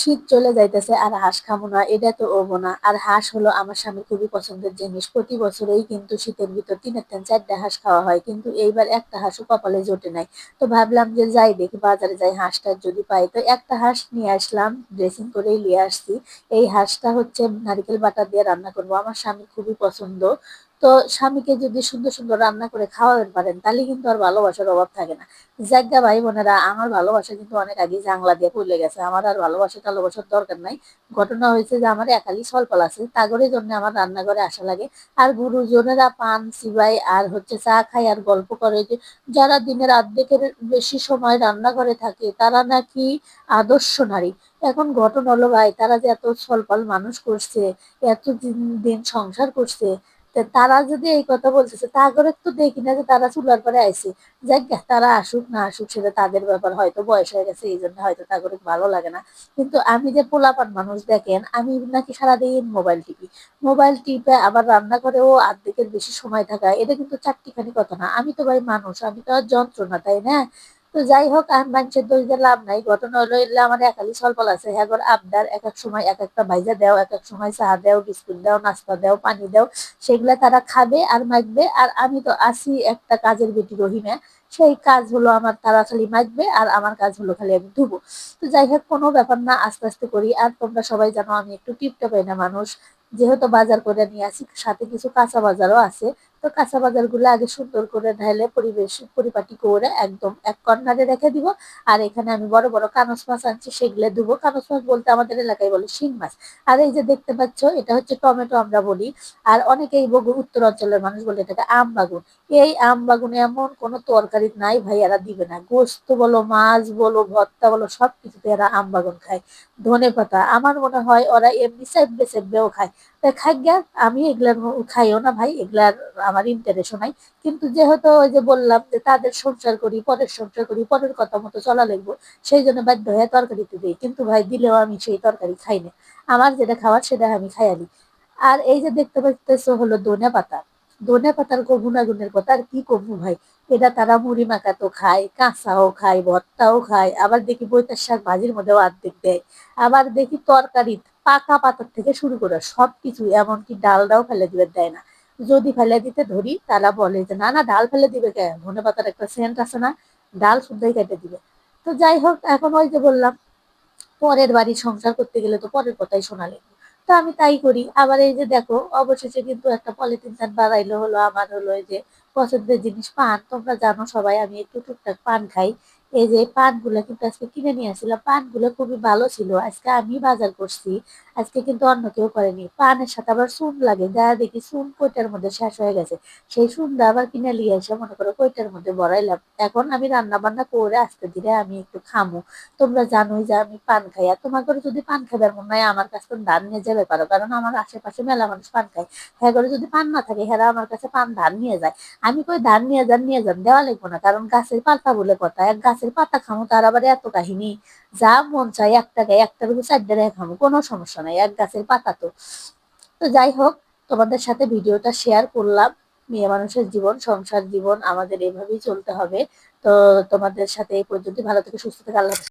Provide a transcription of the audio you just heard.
শীত চলে যাইতেছে আর হাঁস খাব না, এটা তো ওবো না। আর হাঁস হলো আমার স্বামী খুবই পছন্দের জিনিস। প্রতি বছরেই কিন্তু শীতের ভিতর তিনের তিন চারটা হাঁস খাওয়া হয়, কিন্তু এইবার একটা হাঁসও কপালে জোটে নাই। তো ভাবলাম যে যাই দেখি, বাজারে যাই হাঁসটা যদি পাই। তো একটা হাঁস নিয়ে আসলাম ড্রেসিং করেই নিয়ে আসছি। এই হাঁসটা হচ্ছে নারিকেল বাটা দিয়ে রান্না করব। আমার স্বামী খুবই পছন্দ। তো স্বামীকে যদি সুন্দর সুন্দর রান্না করে খাওয়াতে পারেন, তাহলে কিন্তু আর ভালোবাসার অভাব থাকে না। জায়গা ভাই বোনেরা, আমার ভালোবাসা কিন্তু অনেক আগে জাংলা দিয়ে পড়লে গেছে। আমার আর ভালোবাসা ভালোবাসার দরকার নাই। ঘটনা হয়েছে যে আমার একালি সলপল আছে। তাগরের জন্য আমার রান্নাঘরে আসা লাগে। আর গুরুজনেরা পান, সিবাই, আর হচ্ছে চা খায়, আর গল্প করে যে যারা দিনের অর্ধেকের বেশি সময় রান্নাঘরে থাকে, তারা নাকি আদর্শ নারী। এখন ঘটনা হলো ভাই, তারা যে এত সলপল মানুষ করছে, এত দিন সংসার করছে তারা যদি এই কথা বলতেছে, তা করে তো দেখি না যে তারা চুলার পরে আইসে যাক তারা আসুক না আসুক সেটা তাদের ব্যাপার, হয়তো বয়স হয়ে গেছে এই জন্য হয়তো তা করে ভালো লাগে না। কিন্তু আমি যে পোলাপান মানুষ, দেখেন, আমি নাকি সারাদিন মোবাইল টিপি। মোবাইল টিপে আবার রান্না করেও আর্ধেকের বেশি সময় থাকা এটা কিন্তু চারটিখানি কথা না। আমি তো ভাই মানুষ, আমি তো আর যন্ত্রণা, তাই না? তো যাই হোক আমি মানুষের দোষ দিয়ে লাভ নাই। ঘটনা হলো, এলে আমার একালি সলপল আছে। হ্যাঁ আবদার, এক এক সময় এক একটা ভাইজা দেও, এক এক সময় চা দেও, বিস্কুট দেও, নাস্তা দেও, পানি দেও, সেগুলা তারা খাবে আর মাখবে। আর আমি তো আসি একটা কাজের বেটি রহিমে। সেই কাজ হলো আমার তারা খালি মাখবে আর আমার কাজ হলো খালি আমি ধুবো। তো যাই হোক, কোনো ব্যাপার না, আস্তে আস্তে করি। আর তোমরা সবাই জানো, আমি একটু টিপটপাই না মানুষ। যেহেতু বাজার করে নিয়ে আসি, সাথে কিছু কাঁচা বাজারও আছে। তো কাঁচা বাজারগুলো আগে সুন্দর করে ঢাইলে পরিবেশ, পরিপাটি করে একদম এক কর্নারে রেখে দিব। আর এখানে আমি বড় বড় কানস মাছ আনছি, সেগুলো ধুবো। কানস মাছ বলতে আমাদের এলাকায় বলে শিং মাছ। আর এই যে দেখতে পাচ্ছ, এটা হচ্ছে টমেটো আমরা বলি। আর অনেকেই বগুর উত্তর অঞ্চলের মানুষ বলে এটাকে আম বাগুন। এই আম বাগুনে এমন কোনো তরকারি নাই ভাই, এরা দিবে না। গোস্ত বলো, মাছ বলো, ভর্তা বলো সব কিছুতে এরা আম বাগুন খায়। ধনে পাতা আমার মনে হয় ওরা এমনি সেব্বে, সেব্বেও খায়। তাই খাই আমি এগুলার খাইও না ভাই, এগুলার আমার নাই। কিন্তু যেহেতু ওই যে বললাম যে তাদের সংসার করি, পরের সংসার করি, পরের কথা মতো চলা লাগবো, সেই জন্য বাধ্য হয়ে তরকারিতে দিই। কিন্তু ভাই দিলেও আমি সেই তরকারি খাই না। আমার যেটা খাওয়ার সেটা আমি খাইয়ালি আর এই যে দেখতে পাচ্তেছো হলো দনে পাতা। দনে পাতার গুণাগুণের কথা আর কি করব ভাই? এটা তারা মুড়ি মাখাতো খায়, কাঁচাও খায়, ভর্তাও খায়। আবার দেখি বইতার শাক ভাজির মধ্যেও অর্ধেক দেয়। আবার দেখি তরকারি পাকা পাতার থেকে শুরু করে সব কিছু এমনকি ডালটাও ফেলে দিবে, দেয় না। যদি ফেলে দিতে ধরি, তারা বলে যে, না না, ডাল ফেলে দিবে কে? ধনে পাতার একটা সেন্ট আছে না, ডাল শুদ্ধই কেটে দিবে। তো যাই হোক, এখন ওই যে বললাম, পরের বাড়ি সংসার করতে গেলে তো পরের কথাই শোনা লাগবে। তো আমি তাই করি। আবার এই যে দেখো, অবশেষে কিন্তু একটা পলিথিন চান বাড়াইলো হলো, আমার হলো এই যে পছন্দের জিনিস পান। তোমরা জানো সবাই, আমি একটু টুকটাক পান খাই। এই যে পানগুলো কিন্তু আজকে কিনে নিয়ে আসছিলাম পানগুলো খুবই ভালো ছিল। আজকে আমি বাজার করছি, আজকে কিন্তু অন্য কেউ করেনি। পানের সাথে আবার চুন লাগে, যা দেখি চুন কইটার মধ্যে শেষ হয়ে গেছে। সেই চুনটা আবার কিনে নিয়ে এসে মনে করো কইটার মধ্যে বড়াইলাম এখন আমি রান্না বান্না করে আস্তে ধীরে আমি একটু খামো। তোমরা জানোই যে আমি পান খাই, আর তোমাকে যদি পান খাবার মনে হয় আমার কাছে ধান নিয়ে যাবে পারো। কারণ আমার আশেপাশে মেলা মানুষ পান খায়। হ্যাঁ করে যদি পান না থাকে হ্যাঁ আমার কাছে পান ধান নিয়ে যায়। আমি কই ধান নিয়ে যান নিয়ে যান, দেওয়া লাগবো না। কারণ গাছের পাতা বলে কথা, এক গাছের পাতা খামো, তার আবার এত কাহিনী। যা মন চাই গায়ে একটার একটা চার টাকায় খামো, কোনো সমস্যা নাই, এক গাছের পাতা তো। তো যাই হোক, তোমাদের সাথে ভিডিওটা শেয়ার করলাম। মেয়ে মানুষের জীবন, সংসার জীবন, আমাদের এভাবেই চলতে হবে। তো তোমাদের সাথে এই পর্যন্ত ভালো থেকে, সুস্থ থেকে, আল্লাহ